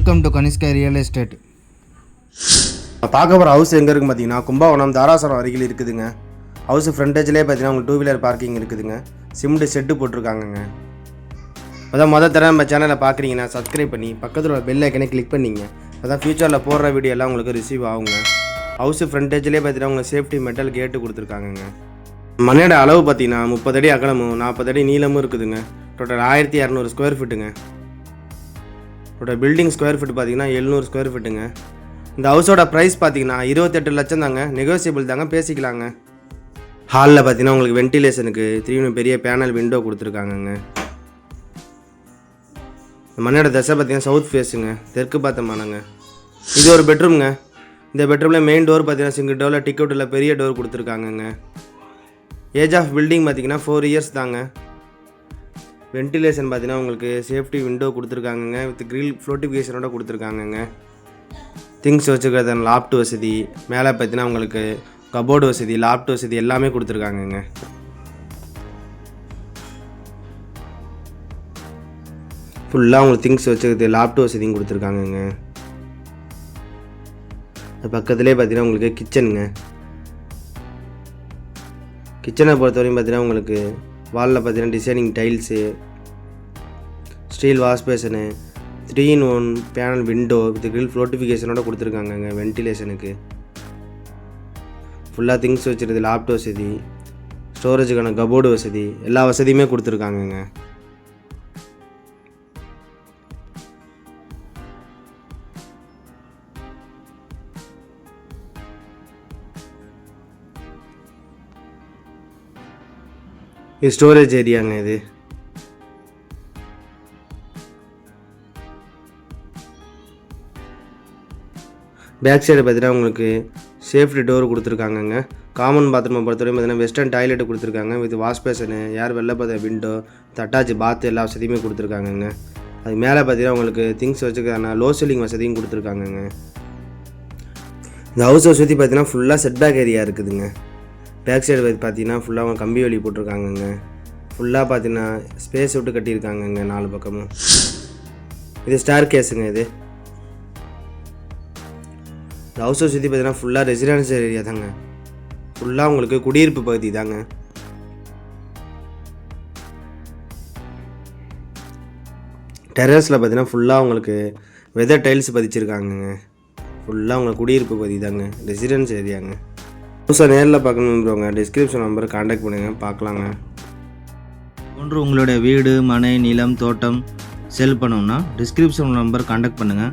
Welcome to Kanishka real estate நான் பார்க்க போகிற ஹவுஸ் எங்கே இருக்குது பார்த்தீங்கன்னா கும்பகோணம் தாராசுரம் அருகில் இருக்குதுங்க. ஹவுஸ் ஃப்ரண்டேஜ்லேயே பார்த்தீங்கன்னா உங்களுக்கு டூ வீலர் பார்க்கிங் இருக்குதுங்க. சிமெண்ட் செட்டு போட்டிருக்காங்கங்க. அதான் மொதல் தடவை நம்ம சேனலை பார்க்குறீங்கன்னா சப்ஸ்கிரைப் பண்ணி பக்கத்தில் உள்ள பெல் ஐக்கனே கிளிக் பண்ணிங்க. அதான் ஃபியூச்சரில் போடுற வீடியோ எல்லாம் உங்களுக்கு ரிசீவ் ஆகுங்க. ஹவுஸ் ஃப்ரண்டேஜ்லேயே பார்த்தீங்கன்னா உங்களுக்கு சேஃப்டி மெட்டல் கேட்டு கொடுத்துருக்காங்கங்க. மனையோட அளவு பார்த்தீங்கன்னா முப்பது அடி அகலமும் நாற்பது அடி நீளமும் இருக்குதுங்க. டோட்டல் ஆயிரத்தி இரநூறு ஸ்கொயர் ஃபீட்டுங்க இதோட பில்டிங் ஸ்கொயர் ஃபீட் பார்த்தீங்கன்னா எழுநூறு ஸ்கொயர் ஃபீட்டுங்க இந்த ஹவுஸோட ப்ரைஸ் பார்த்தீங்கன்னா இருபத்தெட்டு லட்சம் தாங்க. நெகோசியபிள் தாங்க பேசிக்கலாங்க. ஹாலில் பார்த்தீங்கன்னா உங்களுக்கு வென்டிலேஷனுக்கு திரும்பி பெரிய பேனல் விண்டோ கொடுத்துருக்காங்கங்க. இந்த மண்ணோட தசை பார்த்தீங்கன்னா சவுத் ஃபேஸுங்க தெற்கு பார்த்த மனங்க இது ஒரு பெட்ரூம்ங்க இந்த பெட்ரூமில் மெயின் டோர் பார்த்தீங்கன்னா சிங்கிள் டோரில் டிக்கெட்டில் பெரிய டோர் கொடுத்துருக்காங்கங்க. ஏஜ் ஆஃப் பில்டிங் பார்த்தீங்கன்னா ஃபோர் இயர்ஸ் தாங்க. வென்டிலேஷன் பார்த்தீங்கன்னா உங்களுக்கு சேஃப்டி விண்டோ கொடுத்துருக்காங்கங்க. வித் கிரில் ஃப்ளோட்டிஃபிகேஷனோட கொடுத்துருக்காங்கங்க. திங்ஸ் வச்சுக்கிறது லாப்ட் வசதி மேலே பார்த்தீங்கன்னா உங்களுக்கு கபோர்டு வசதி லாப்ட் வசதி எல்லாமே கொடுத்துருக்காங்கங்க. ஃபுல்லாக உங்களுக்கு திங்ஸ் வச்சுக்கிறது லாப்ட் வசதியும் கொடுத்துருக்காங்கங்க. அது பக்கத்துலேயே பார்த்தீங்கன்னா உங்களுக்கு கிச்சனுங்க கிச்சனை பொறுத்தவரையும் பார்த்தீங்கன்னா உங்களுக்கு வாலில் பார்த்தீங்கன்னா designing tiles steel wash basin three in one panel window with grill ஃப்ளோட்டிஃபிகேஷனோட கொடுத்துருக்காங்கங்க வென்டிலேஷனுக்கு ஃபுல்லாக திங்ஸ் வச்சுருது லேப்டாப் வசதி ஸ்டோரேஜுக்கான கபோர்டு வசதி எல்லா வசதியுமே கொடுத்துருக்காங்கங்க இது ஸ்டோரேஜ் ஏரியாங்க இது. பேக் சைடு பார்த்தீங்கன்னா உங்களுக்கு சேஃப்டி டோர் கொடுத்துருக்காங்கங்க. காமன் பாத்ரூமை பொறுத்தவரையும் பார்த்தீங்கன்னா வெஸ்டர்ன் டாய்லெட் கொடுத்துருக்காங்க. வித் வாஷ் பேஷனு யார் வெளில பார்த்த விண்டோ தட்டாச்சு பாத் எல்லா வசதியுமே கொடுத்துருக்காங்கங்க. அது மேலே பார்த்தீங்கன்னா உங்களுக்கு திங்ஸ் வச்சுக்கான லோ சீலிங் வசதியும் கொடுத்துருக்காங்கங்க. இந்த ஹவுஸை சுற்றி பார்த்தீங்கன்னா ஃபுல்லாக செட்பேக் ஏரியா இருக்குதுங்க. பேக் சைடு பார்த்தீங்கன்னா ஃபுல்லாக அவங்க கம்பி வழி போட்டிருக்காங்கங்க. ஃபுல்லாக பார்த்தீங்கன்னா ஸ்பேஸ் விட்டு கட்டியிருக்காங்கங்க நாலு பக்கமும். இது ஸ்டார் கேஸுங்க இது. ஹவுஸை சுற்றி பார்த்தீங்கன்னா ஃபுல்லாக ரெசிடென்ஷியல் ஏரியா தாங்க. ஃபுல்லாக உங்களுக்கு குடியிருப்பு பகுதி தாங்க. டெரஸில் பார்த்தீங்கன்னா ஃபுல்லாக உங்களுக்கு வெதர் டைல்ஸ் பதிச்சிருக்காங்கங்க. ஃபுல்லாக உங்களுக்கு குடியிருப்பு பகுதி தாங்க. ரெசிடென்ஸ் ஏரியாங்க புதுசாக நேரில் பார்க்கணும் டிஸ்கிரிப்ஷன் நம்பர் காண்டாக்ட் பண்ணுங்கள் பார்க்கலாங்க. ஒன்று உங்களுடைய வீடு மனை நிலம் தோட்டம் செல் பண்ணணும்னா டிஸ்கிரிப்ஷன் நம்பர் காண்டாக்ட் பண்ணுங்கள்